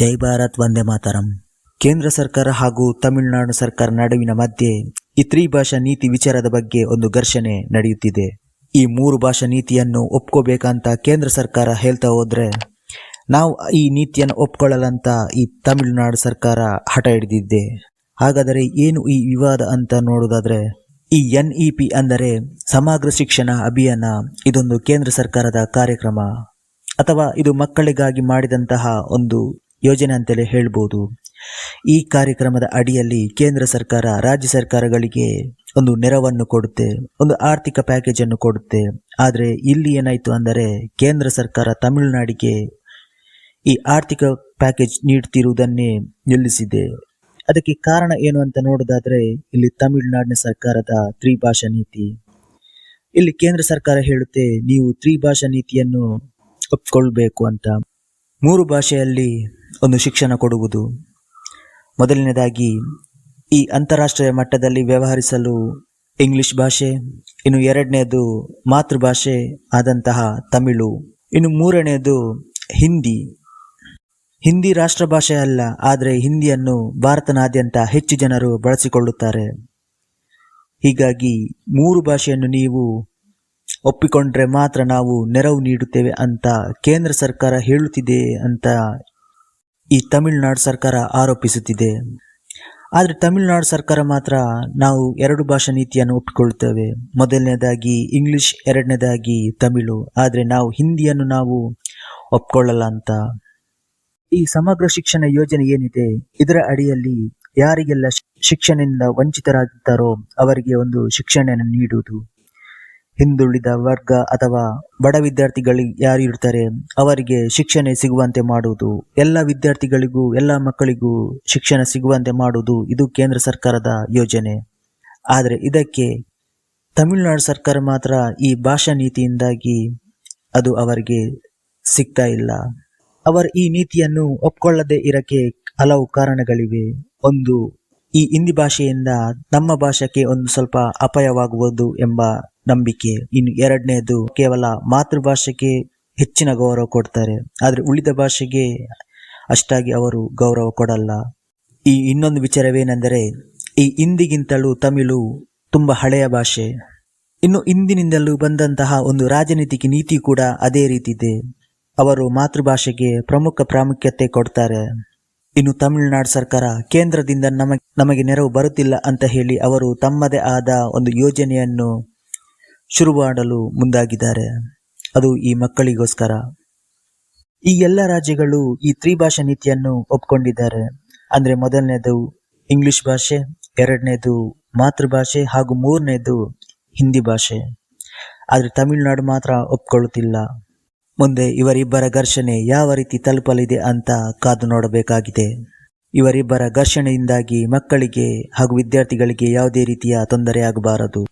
ಜೈ ಭಾರತ್ ವಂದೇ ಮಾತರಂ. ಕೇಂದ್ರ ಸರ್ಕಾರ ಹಾಗೂ ತಮಿಳುನಾಡು ಸರ್ಕಾರ ನಡುವಿನ ಮಧ್ಯೆ ಈ ತ್ರಿಭಾಷಾ ನೀತಿ ವಿಚಾರದ ಬಗ್ಗೆ ಒಂದು ಘರ್ಷಣೆ ನಡೆಯುತ್ತಿದೆ. ಈ ಮೂರು ಭಾಷಾ ನೀತಿಯನ್ನು ಒಪ್ಕೋಬೇಕಂತ ಕೇಂದ್ರ ಸರ್ಕಾರ ಹೇಳ್ತಾ ಹೋದ್ರೆ ನಾವು ಈ ನೀತಿಯನ್ನು ಒಪ್ಕೊಳ್ಳಲಂತ ಈ ತಮಿಳುನಾಡು ಸರ್ಕಾರ ಹಠ ಹಿಡಿದಿದ್ದೆ ಹಾಗಾದರೆ ಏನು ಈ ವಿವಾದ ಅಂತ ನೋಡೋದಾದ್ರೆ ಈ ಎನ್ ಇ ಪಿ ಅಂದರೆ ಸಮಗ್ರ ಶಿಕ್ಷಣ ಅಭಿಯಾನ ಇದೊಂದು ಕೇಂದ್ರ ಸರ್ಕಾರದ ಕಾರ್ಯಕ್ರಮ ಅಥವಾ ಇದು ಮಕ್ಕಳಿಗಾಗಿ ಮಾಡಿದಂತಹ ಒಂದು ಯೋಜನೆ ಅಂತಲೇ ಹೇಳ್ಬೋದು. ಈ ಕಾರ್ಯಕ್ರಮದ ಅಡಿಯಲ್ಲಿ ಕೇಂದ್ರ ಸರ್ಕಾರ, ರಾಜ್ಯ ಸರ್ಕಾರಗಳಿಗೆ ಒಂದು ನೆರವನ್ನು ಕೊಡುತ್ತೆ, ಒಂದು ಆರ್ಥಿಕ ಪ್ಯಾಕೇಜ್ ಅನ್ನು ಕೊಡುತ್ತೆ. ಆದರೆ ಇಲ್ಲಿ ಏನಾಯಿತು ಅಂದರೆ ಕೇಂದ್ರ ಸರ್ಕಾರ ತಮಿಳುನಾಡಿಗೆ ಈ ಆರ್ಥಿಕ ಪ್ಯಾಕೇಜ್ ನೀಡ್ತಿರುವುದನ್ನೇ ನಿಲ್ಲಿಸಿದೆ. ಅದಕ್ಕೆ ಕಾರಣ ಏನು ಅಂತ ನೋಡೋದಾದ್ರೆ ಇಲ್ಲಿ ತಮಿಳುನಾಡಿನ ಸರ್ಕಾರದ ತ್ರಿಭಾಷಾ ನೀತಿ. ಇಲ್ಲಿ ಕೇಂದ್ರ ಸರ್ಕಾರ ಹೇಳುತ್ತೆ ನೀವು ತ್ರಿಭಾಷಾ ನೀತಿಯನ್ನು ಒಪ್ಕೊಳ್ಬೇಕು ಅಂತ. ಮೂರು ಭಾಷೆಯಲ್ಲಿ ಒಂದು ಶಿಕ್ಷಣ ಕೊಡುವುದು. ಮೊದಲನೇದಾಗಿ, ಈ ಅಂತಾರಾಷ್ಟ್ರೀಯ ಮಟ್ಟದಲ್ಲಿ ವ್ಯವಹರಿಸಲು ಇಂಗ್ಲಿಷ್ ಭಾಷೆ, ಇನ್ನು ಎರಡನೇದು ಮಾತೃಭಾಷೆ ಆದಂತಹ ತಮಿಳು. ಇನ್ನು ಮೂರನೆಯದು ಹಿಂದಿ. ಹಿಂದಿ ರಾಷ್ಟ್ರ ಭಾಷೆ ಅಲ್ಲ, ಆದರೆ ಹಿಂದಿಯನ್ನು ಭಾರತನಾದ್ಯಂತ ಹೆಚ್ಚು ಜನರು ಬಳಸಿಕೊಳ್ಳುತ್ತಾರೆ. ಹೀಗಾಗಿ ಮೂರು ಭಾಷೆಯನ್ನು ನೀವು ಒಪ್ಪಿಕೊಂಡ್ರೆ ಮಾತ್ರ ನಾವು ನೆರವು ನೀಡುತ್ತೇವೆ ಅಂತ ಕೇಂದ್ರ ಸರ್ಕಾರ ಹೇಳುತ್ತಿದೆ ಅಂತ ಈ ತಮಿಳುನಾಡು ಸರ್ಕಾರ ಆರೋಪಿಸುತ್ತಿದೆ. ಆದರೆ ತಮಿಳುನಾಡು ಸರ್ಕಾರ ಮಾತ್ರ ನಾವು ಎರಡು ಭಾಷಾ ನೀತಿಯನ್ನು ಒಪ್ಪಿಕೊಳ್ಳುತ್ತೇವೆ. ಮೊದಲನೇದಾಗಿ ಇಂಗ್ಲಿಷ್, ಎರಡನೇದಾಗಿ ತಮಿಳು. ಆದರೆ ನಾವು ಹಿಂದಿಯನ್ನು ನಾವು ಒಪ್ಕೊಳ್ಳಲ್ಲ ಅಂತ. ಈ ಸಮಗ್ರ ಶಿಕ್ಷಣ ಯೋಜನೆ ಏನಿದೆ, ಇದರ ಅಡಿಯಲ್ಲಿ ಯಾರಿಗೆಲ್ಲ ಶಿಕ್ಷಣದಿಂದ ವಂಚಿತರಾಗಿದ್ದಾರೋ ಅವರಿಗೆ ಒಂದು ಶಿಕ್ಷಣವನ್ನು ನೀಡುವುದು. ಹಿಂದುಳಿದ ವರ್ಗ ಅಥವಾ ಬಡ ವಿದ್ಯಾರ್ಥಿಗಳಿಗೆ ಯಾರು ಇರ್ತಾರೆ, ಅವರಿಗೆ ಶಿಕ್ಷಣ ಸಿಗುವಂತೆ ಮಾಡುವುದು. ಎಲ್ಲ ವಿದ್ಯಾರ್ಥಿಗಳಿಗೂ, ಎಲ್ಲ ಮಕ್ಕಳಿಗೂ ಶಿಕ್ಷಣ ಸಿಗುವಂತೆ ಮಾಡುವುದು ಇದು ಕೇಂದ್ರ ಸರ್ಕಾರದ ಯೋಜನೆ. ಆದರೆ ಇದಕ್ಕೆ ತಮಿಳುನಾಡು ಸರ್ಕಾರ ಮಾತ್ರ ಈ ಭಾಷಾ ನೀತಿಯಿಂದಾಗಿ ಅದು ಅವರಿಗೆ ಸಿಗ್ತಾ ಇಲ್ಲ. ಅವರ ಈ ನೀತಿಯನ್ನು ಒಪ್ಕೊಳ್ಳದೆ ಇರಕ್ಕೆ ಹಲವು ಕಾರಣಗಳಿವೆ. ಒಂದು, ಈ ಹಿಂದಿ ಭಾಷೆಯಿಂದ ನಮ್ಮ ಭಾಷೆಗೆ ಒಂದು ಸ್ವಲ್ಪ ಅಪಾಯವಾಗುವುದು ಎಂಬ ನಂಬಿಕೆ. ಇನ್ನು ಎರಡನೇದು ಕೇವಲ ಮಾತೃಭಾಷೆಗೆ ಹೆಚ್ಚಿನ ಗೌರವ ಕೊಡ್ತಾರೆ. ಆದರೆ ಉಳಿದ ಭಾಷೆಗೆ ಅಷ್ಟಾಗಿ ಅವರು ಗೌರವ ಕೊಡಲ್ಲ. ಈ ಇನ್ನೊಂದು ವಿಚಾರವೇನೆಂದರೆ, ಈ ಹಿಂದಿಗಿಂತಲೂ ತಮಿಳು ತುಂಬ ಹಳೆಯ ಭಾಷೆ. ಇನ್ನು ಇಂದಿನಿಂದಲೂ ಬಂದಂತಹ ಒಂದು ರಾಜನೀತಿಕ ನೀತಿ ಕೂಡ ಅದೇ ರೀತಿ ಇದೆ ಅವರು ಮಾತೃಭಾಷೆಗೆ ಪ್ರಮುಖ ಪ್ರಾಮುಖ್ಯತೆ ಕೊಡ್ತಾರೆ. ಇನ್ನು ತಮಿಳುನಾಡು ಸರ್ಕಾರ ಕೇಂದ್ರದಿಂದ ನಮಗೆ ನಮಗೆ ನೆರವು ಬರುತ್ತಿಲ್ಲ ಅಂತ ಹೇಳಿ ಅವರು ತಮ್ಮದೇ ಆದ ಒಂದು ಯೋಜನೆಯನ್ನು ಶುರು ಮಾಡಲು ಮುಂದಾಗಿದ್ದಾರೆ. ಅದು ಈ ಮಕ್ಕಳಿಗೋಸ್ಕರ. ಈ ಎಲ್ಲ ರಾಜ್ಯಗಳು ಈ ತ್ರಿಭಾಷಾ ನೀತಿಯನ್ನು ಒಪ್ಕೊಂಡಿದ್ದಾರೆ. ಅಂದ್ರೆ ಮೊದಲನೇದು ಇಂಗ್ಲಿಷ್ ಭಾಷೆ, ಎರಡನೇದು ಮಾತೃಭಾಷೆ ಹಾಗೂ ಮೂರನೇದು ಹಿಂದಿ ಭಾಷೆ. ಆದರೆ ತಮಿಳುನಾಡು ಮಾತ್ರ ಒಪ್ಕೊಳ್ಳುತ್ತಿಲ್ಲ. ಮುಂದೆ ಇವರಿಬ್ಬರ ಘರ್ಷಣೆ ಯಾವ ರೀತಿ ತಲುಪಲಿದೆ ಅಂತ ಕಾದು ನೋಡಬೇಕಾಗಿದೆ. ಇವರಿಬ್ಬರ ಘರ್ಷಣೆಯಿಂದಾಗಿ ಮಕ್ಕಳಿಗೆ ಹಾಗೂ ವಿದ್ಯಾರ್ಥಿಗಳಿಗೆ ಯಾವುದೇ ರೀತಿಯ ತೊಂದರೆ ಆಗಬಾರದು